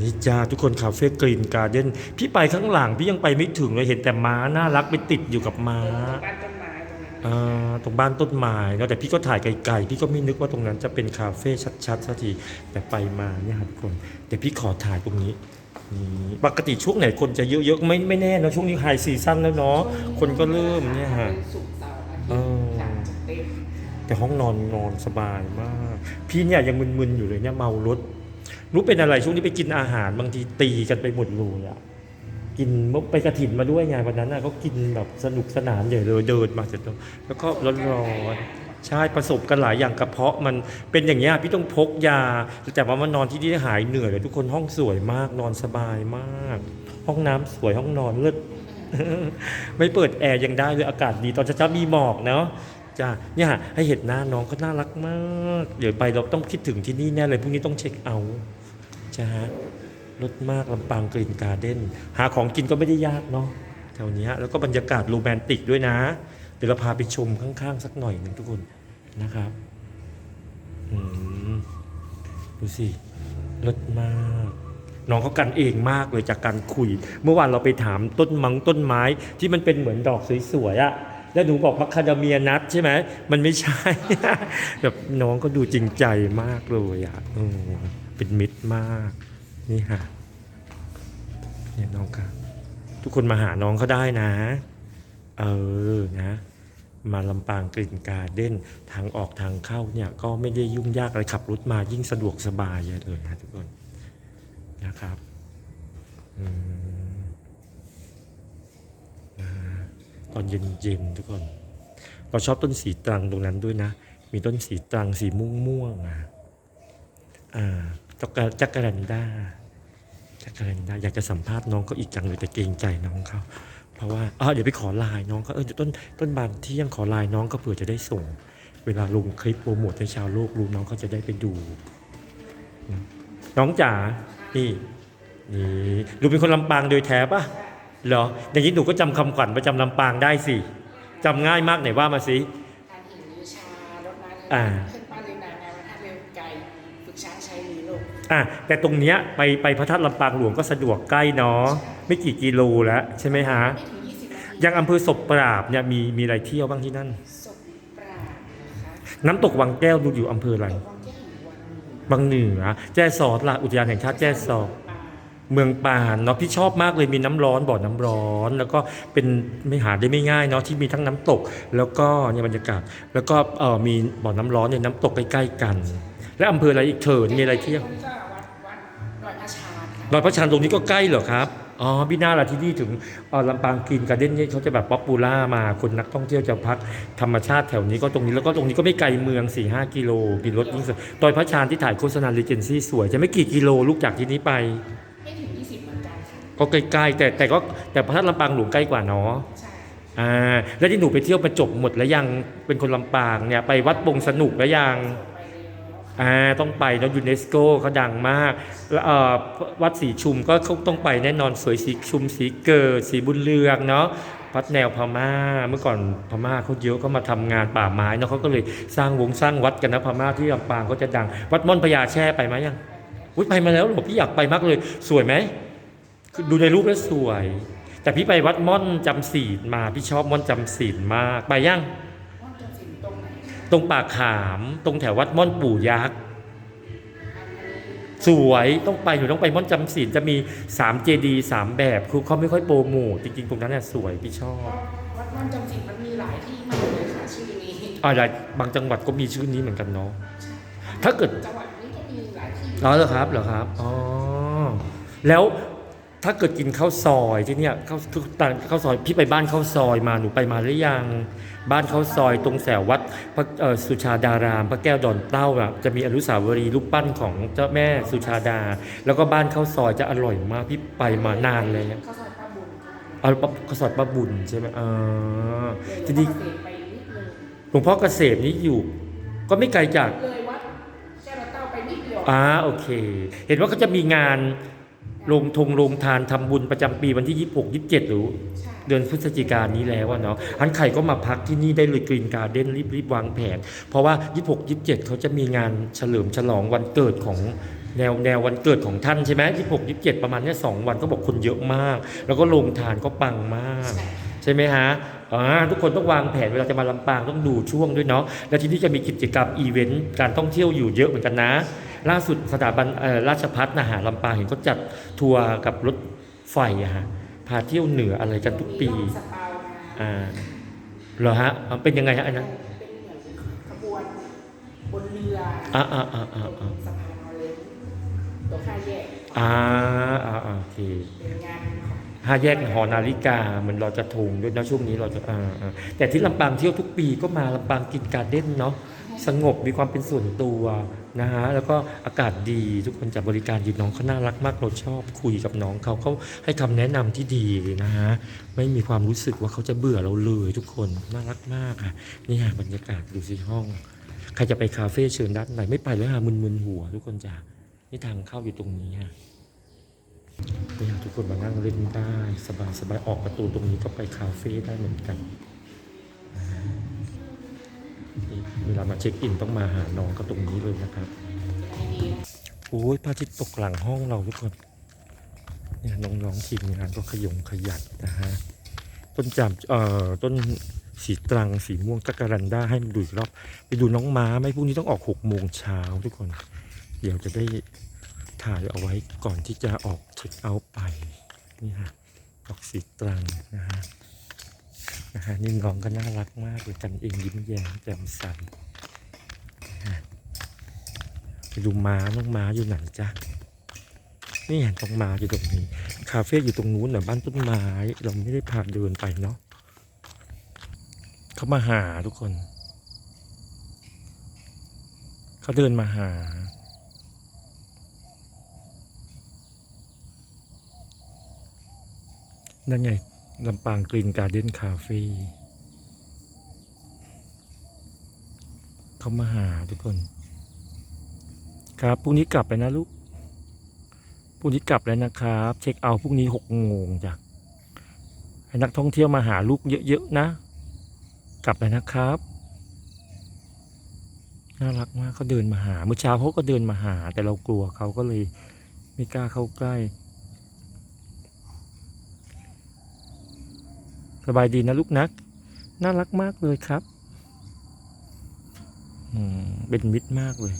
นี่จ้าทุกคนคาเฟ่กรีนการ์เด้นพี่ไปข้างหลัง พี่ยังไปไม่ถึงเลยเห็นแต่ม้าน่ารักไปติดอยู่กับม้าบ้านต้นไม้ตรงนั้นอ่าตรงบ้านต้นไม้เนาะแต่พี่ก็ถ่ายไกลๆพี่ก็ไม่นึกว่าตรงนั้นจะเป็นคาเฟ่ชัดๆสักทีแต่ไปมาเนี่ยครับทุกคนเดี๋ยวพี่ขอถ่ายตรงนี้นี่ปกติช่วงไหนคนจะเยอะๆไม่ไม่แน่เนอะช่วงนี้ไฮซีซั่นแล้วเนาะคนก็เริ่มเนี่ยฮะเป็นศุกร์เสาร์อาทิตเออย์หนักจะเต็มแต่ห้องนอนนอนสบายมาก พี่เนี่ยยังมึนๆอยู่เลยเนี่ยเมารถ รู้เป็นอะไรช่วงนี้ไปกินอาหารบางทีตีกันไปหมดเลยอะกินไปกระถิ่นมาด้วยไงวันนั้นน่ะก็กินแบบสนุกสนานใหญ่เลยเดินมาเสร็จแล้วก็ร้อนๆใช่ประสบกันหลายอย่างกระเพาะมันเป็นอย่างเงี้ยพี่ต้องพกยา แต่ว่ามันนอนที่นี่หายเหนื่อยเลยทุกคนห้องสวยมากนอนสบายมาก ห้องน้ำสวยห้องนอนเลิศไม่เปิดแอร์ยังได้เลยอากาศดีตอนเช้าๆมีหมอกเนาะ จ้าเนี่ยให้เห็นหน้าน้องก็น่ารักมาก เดี๋ยวไปเราต้องคิดถึงที่นี่แน่เลยพรุ่งนี้ต้องเช็คเอาท์จ้าฮะรถมากลำปางกรีนการ์เด้นหาของกินก็ไม่ได้ยากเนาะแถวนี้แล้วก็บรรยากาศโรแมนติกด้วยนะ เดี๋ยวเราพาไปชมข้างๆ สักหน่อยหนึ่งทุกคนนะครับดูสิรถมาก น้องเขากันเองมากเลยจากการคุย เมื่อวานเราไปถามต้นมังต้นไม้ที่มันเป็นเหมือนดอกสวยๆอะ แล้วหนูบอกพัคคาเดเมียนัทใช่ไหมมันไม่ใช่ แบบน้องก็ดูจริงใจมากเลยอะเออเป็นมิตรมากนี่ค่ะเนี่ยน้องค่ะทุกคนมาหาน้องเขาได้นะ เออนะมาลำปางกลิ่นการ์เด้นทางออกทางเข้าเนี่ยก็ไม่ได้ยุ่งยากอะไรขับรถมายิ่งสะดวกสบายเลยนะทุกคนนะครับ อืมอ่า ตอนเย็นๆทุกคน เราชอบต้นสีตรังตรงนั้นด้วยนะ มีต้นสีตรังสีม่วงม่วงๆอะอ่าจักรจักรรันดาจักรรันดาอยากจะสัมภาษณ์น้องก็อีกจังเลยแต่เกรงใจน้องเขาเพราะว่าอ๋อเดี๋ยวไปขอไลน์น้องเขาเออเดี๋ยวต้นต้นบานที่ยังขอไลน์น้องก็เผื่อจะได้ส่ง เวลาลงคลิปโปรโมทให้ชาวโลกรู้น้องก็จะได้ไปดู น้องจ๋านี่นี่หนูเป็นคนลำปางโดยแท้ปะ เหรออย่างนี้หนูก็จำคำขวัญประจำลำปางได้สิจำง่ายมากไหนว่ามาสิทานหินวิชารถม้าเดินอ่าขึ้นป้าลืนนาแนวท่าเร็วไกลฝึกช้างใช้มีลูกอะแต่ตรงเนี้ยไปไปพระธาตุลำปางหลวงก็สะดวกใกล้เนาะไม่กี่กิโลแล้วใช่ไหมฮะไม่ถึง20นาทียังอำเภอศพปราบเนี่ยมีมีอะไรเที่ยวบ้างที่นั่นศพปราบนะคะน้ำตกวังแก้วดูอยู่อำเภออะไรตกวังแก้วอยู่วังหนึ่งบางเหนือ แจ้ซอดละอุทยานแห่งชาติแจ้ซอดป่า เมืองปานเนาะพี่ชอบมากเลยมีน้ำร้อนบ่อน้ำร้อน แล้วก็เป็นไม่หาได้ไม่ง่ายเนาะที่มีทั้งน้ำตก แล้วก็เนี่ยบรรยากาศ แล้วก็เออมีบ่อน้ำร้อนเนี่ยน้ำตกใกล้ๆกัน และอำเภออะไรอีกเถินมีอะไรเที่ยวตรงนี้ก็วัดวัดดอยพระชาญค่ะดอยพระชันตรงนี้ก็ใกล้เหรอครับอ๋อพี่นาล่ะที่นี่ถึงเอ่อลำปางกินการ์เด้นเนี่ยเขาจะแบบป๊อปปูล่ามาคนนักท่องเที่ยวจะพักธรรมชาติแถวนี้ก็ตรงนี้แล้วก็ตรงนี้ก็ไม่ไกลเมือง4ี่ห้ากิโลกินรถยิ่งสวยดอยพระชานที่ถ่ายโฆษณาเลเจนซี่สวยจะไม่กี่กิโลลูกจากที่นี้ไป ไม่ถึง 20 เหมือน กันค่ะก็ใกล้ๆแต่แต่ก็แต่พระธาตุลำปางหลวงใกล้กว่าเนาะใช่อ่าแล้วที่หนูไปเที่ยวประจบหมดแล้วยังเป็นคนลำปางเนี่ยไปวัดปงสนุกแล้วยังไปแล้วค่ะอ่าต้องไปเนาะยูเนสโกเขาดังมากแล้วเอ่อวัดสีชุมก็เขาต้องไปแน่นอนสวยสีชุมสีเกิดสีบุญเรืองเนาะวัดแนวพม่าเมื่อก่อนพม่าเขาเยอะเขามาทำงานป่าไม้เนาะเขาก็เลยสร้างวงสร้างวัดกันนะพม่าที่ลำปางก็จะดัง วัดม่อนพญาแช่ไปไหมยังอุ้ยไปมาแล้วเหรอพี่อยากไปมากเลยสวยไหมคือ ดูในรูปแล้วสวย แต่พี่ไปวัดม่อนจำศีลมาพี่ชอบม่อนจำศีลมากไปยังม่อนจำศีลตรงไหนคะตรงปากขาม ตรงแถววัดม่อนปู่ยักษ์อันนี้สวยต้องไปหนูต้องไปม่อนจำศีลจะมี3เจดีย์สามแบบคือเขาไม่ค่อยโปรโมทจริงๆตรงนั้นน่ะสวยพี่ชอบ วัดม่อนจำศีลมันมีหลายที่มากเลยค่ะชื่อนี้อะไรบางจังหวัดก็มีชื่อนี้เหมือนกันเนาะถ้าเกิดจังหวัดนี้ก็มีหลายที่อ๋อเหรอครับเหรอครับอ๋อแล้ว ถ้าเกิดกินข้าวซอยที่เนี่ยข้าวคือตอนข้าวซอยพี่ไปบ้านข้าวซอยมาหนูไปมาหรือยังบ้านข้าวซอยตรงแสววัดพระเอ่อสุชาดาราม พระแก้วดอนเต้าอะจะมีอนุสาวรีย์รูปปั้นของเจ้าแม่สุชาดา แล้วก็บ้านข้าวซอยจะอร่อยมากพี่ไปมานานเลยอะข้าวซอยป้าบุญเอาปะข้าวซอยป้าบุญใช่ไหมอ่าเลยทีนี้เดินไปนิดนึงหลวงพ่อเกษมนี่อยู่ ก็ไม่ไกลจากเลยวัดแก้วเต้าไปนิดเดียวอ่าโอเค เห็นว่าเขาจะมีงาน ลงทงลงทานทำบุญประจำปีวันที่ 26 27 หรือใช่เดือนพฤศจิกายนนี้แล้วอะเนาะอันไข่ก็มาพักที่นี่ได้เลยกรีนการ์เด้นรีบรีบวางแผน เพราะว่า 26 27 เขาจะมีงานเฉลิมฉลองวันเกิดของแนวแนววันเกิดของท่านใช่ไหมยี่หกยี่เจ็ดประมาณเนี้ยสองวันก็บอกคนเยอะมาก แล้วก็ลงทานก็ปังมาก ใช่ใช่ไหมฮะ อ่าทุกคนต้องวางแผนเวลาจะมาลำปางต้องดูช่วงด้วยเนาะแล้วที่นี่จะมีกิจกรรมอีเวนต์การท่องเที่ยวอยู่เยอะเหมือนกันนะ ล่าสุดสถาบันเอ่อราชพัฒนะฮะลำปางเห็นเขาจัดทัวร์กับรถไฟอะฮะพาเที่ยวเหนืออะไรกันทุกปีมีรอบสเปานะอ่าเหรอฮะอ่าเป็นยังไงฮะอันนั้นเป็นเหมือนขบวนบนเรืออ่าอ่าอ่าอ่าตรอ่างสะพานออเรนจ์ตัวค่าแยกอ่าอ่าอ่าโอเคเป็นงานของ ห้าแยกหอนาฬิกาเหมือนเราจะทงด้วยนะช่วงนี้เราจะอ่าอ่าแต่ที่ลำปางเที่ยวทุกปีก็มาลำปางกินการเด้นเนาะสงบมีความเป็นส่วนตัวนะฮะแล้วก็อากาศดีทุกคนจะบริการดีน้องเขาน่ารักมากเราชอบคุยกับน้องเขาเขาให้คำแนะนำที่ดีเลยนะฮะไม่มีความรู้สึกว่าเขาจะเบื่อเราเลยทุกคนน่ารักมากค่ะนี่ฮะบรรยากาศดูสิห้อง ใครจะไปคาเฟ่เชิญด้านไหนไม่ไปแล้วฮะมึนๆหัว ทุกคนจ้ะนี่ทางเข้าอยู่ตรงนี้ฮะ เนี่ยทุกคนมานั่งเล่นได้สบายสบายออกประตูตรงนี้ก็ไปคาเฟ่ได้เหมือนกันเวลามาเช็คอินต้องมาหาน้องก็ตรงนี้เลยนะครับโอ้ยพระอาทิตย์ตกหลังห้องเราทุกคนเนี่ยน้องๆทีมงานก็ขยงขยันนะฮะต้นจามเอ่อต้นสีตรังสีม่วงตะการันด้าให้มันดูอีกรอบไปดูน้องม้าไหมพรุ่งนี้ต้องออกหกโมงเช้าทุกคน เดี๋ยวจะได้ ถ่ายเอาไว้ก่อนที่จะออกเช็คเอาท์ไปนี่ฮะดอกสีตรังนะฮะนะฮะนี่น้องก็น่ารักมากเลยกันเองยิ้มแย้มแจ่มใสนะฮะไปดูม้าน้องม้าอยู่ไหนจ๊ะนี่เห็นตรงม้าอยู่ตรงนี้ คาเฟ่อยู่ตรงนู้นน่ะบ้านต้นไม้ เราไม่ได้พาเดินไปเนาะเขามาหาทุกคน เขาเดินมาหา นั่นไงลำปางกรีนการ์เด้นคาเฟ่เขามาหาทุกคน ครับพรุ่งนี้กลับไปนะลูกพรุ่งนี้กลับแล้วนะครับ เช็คเอาพรุ่งนี้หกโมงจ้ะให้นักท่องเที่ยวมาหาลูกเยอะๆนะ กลับแล้วนะครับ น่ารักมากเขาเดินมาหาเมื่อเช้าเขาก็เดินมาหา แต่เรากลัวเขาก็เลยไม่กล้าเข้าใกล้ สบายดีนะลูกนัก น่ารักมากเลยครับอืมเป็นมิตรมากเลย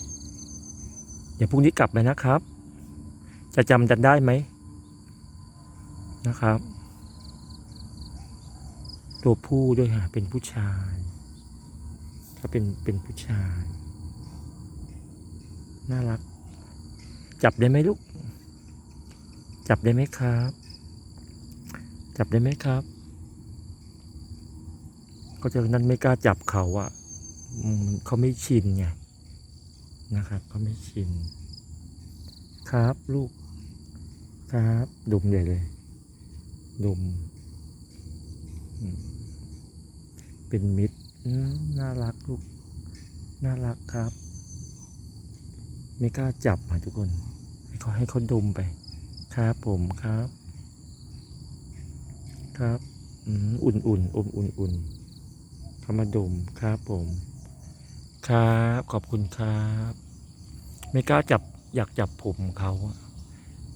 เดี๋ยวพรุ่งนี้กลับไปนะครับ จะจำกันได้ไหมนะครับ ตัวผู้ด้วยค่ะเป็นผู้ชายเขาเป็นเป็นผู้ชาย น่ารัก จับได้ไหมลูก จับได้ไหมครับ จับได้ไหมครับ ก็จะนั้นไม่กล้าจับเขาอะ่ะเขาไม่ชินไงนะครับเขาไม่ชิน ครับลูก ครับดุมใหญ่เลยดุมเป็นมิตรน่ารักลูก น่ารักครับ ไม่กล้าจับอะทุกคน ให้เขาให้เขาดมไป ครับผมครับ ครับ อุ่นอุ่นอมอุ่นอุ่น เขามาดมครับผม ครับขอบคุณครับ ไม่กล้าจับอยากจับผมเขา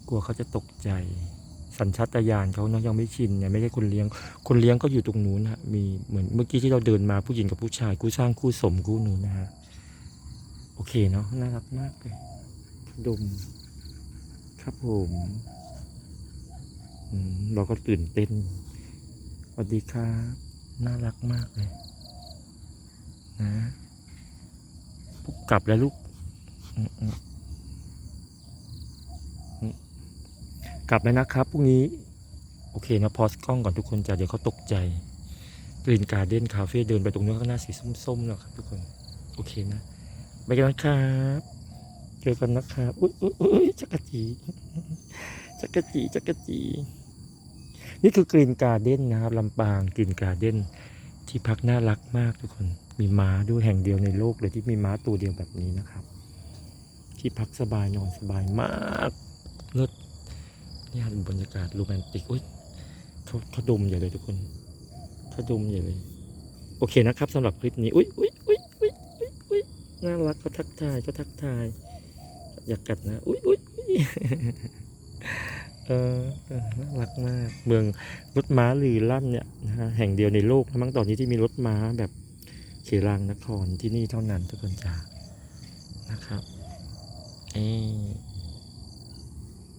กลัวเขาจะตกใจ สัญชาตญาณเขาเนาะยังไม่ชินเนี่ยไม่ใช่คนเลี้ยง คนเลี้ยงก็อยู่ตรงนู้นฮะมีเหมือนเมื่อกี้ที่เราเดินมาผู้หญิงกับผู้ชายคู่สร้างคู่สมคู่นู้นนะฮะโอเคเนาะน่ารักมากเลยดม ครับผมเราก็ตื่นเต้นสวัสดีครับ น่ารักมากเลย นะกลับแล้วลูกกลับแล้วนะครับพรุ่งนี้ โอเคนะพอสกล้องก่อนทุกคนจ้ะเดี๋ยวเขาตกใจกรีนการ์เด้นคาเฟ่เดินไปตรงนู้นข้างหน้าสีส้มๆแล้วครับทุกคน โอเคนะไปกันนะครับเจอกันนะครับอุ้ยอุ้ยอุ้ยจักรจีจักรจีจักรจีนี่คือกรีนการ์เด้นนะครับลำปางกรีนการ์เด้นที่พักน่ารักมากทุกคน มีม้าด้วยแห่งเดียวในโลกเลยที่มีม้าตัวเดียวแบบนี้นะครับ ที่พักสบายนอนสบายมากเลิศนี่เป็นบรรยากาศโรแมนติกอุ้ยเขาเขาดมใหญ่เลยทุกคนเขาดมใหญ่เลย โอเคนะครับสำหรับคลิปนี้อุ้ยอุ้ยอุ้ยอุ้ยอุ้ยอุ้ยน่ารักเขาทักทายเขาทักทาย อยากกัดนะอุ้ยอุ้ยอุ๊ยเออน่ารักมาก เมืองรถม้าลือลั่นเนี่ยนะฮะแห่งเดียวในโลกนะมั้งตอนนี้ที่มีรถม้าแบบ กีรังนครที่นี่เท่านั้นทุกคนจ้านะครับเอ๊ะ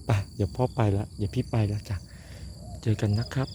ไปเดี๋ยวพ่อไปละเดี๋ยวพี่ไปละจ้ะเจอกันนะครับ